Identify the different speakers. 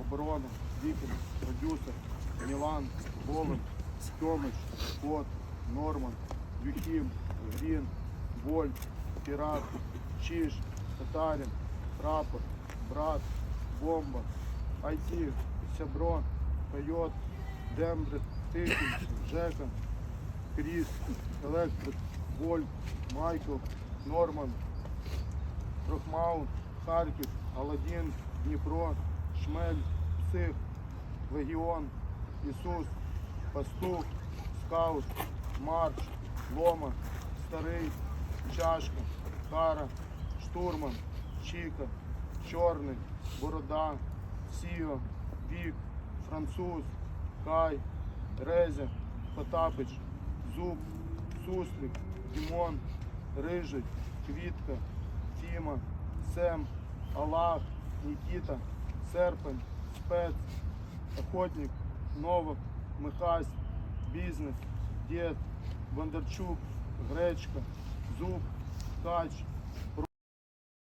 Speaker 1: Оборона, Вікін, Продюсер, Мілан, Голем, Тьомич, Кот, Норман, Юхім, Грін, Вольт, Пірат, Чиж, Татарин, Прапор, Брат, Бомба, Айті, Сябро, Койот, Дембрит, Тихий, Жека, Кріс, Електрик, Вольт, Майкл, Норман, Крохмаун, Харків, Аладдін, Дніпро, Шмель, Псих, Легіон, Ісус, Пастух, Скаут, Марш, Лома, Старий, Чашка, Кара, Штурман, Чіка, Чорний, Борода, Сіо, Вік, Француз, Кай, Резя, Потапич, Зуб, Суслик, Дімон, Рижий, Квітка, Тіма, Сем, Аллах, Нікіта, Серпень, Спец, Охотник, новок, Михась, Бізнес, Дід, Бондарчук, Гречка, Зуб, Ткач,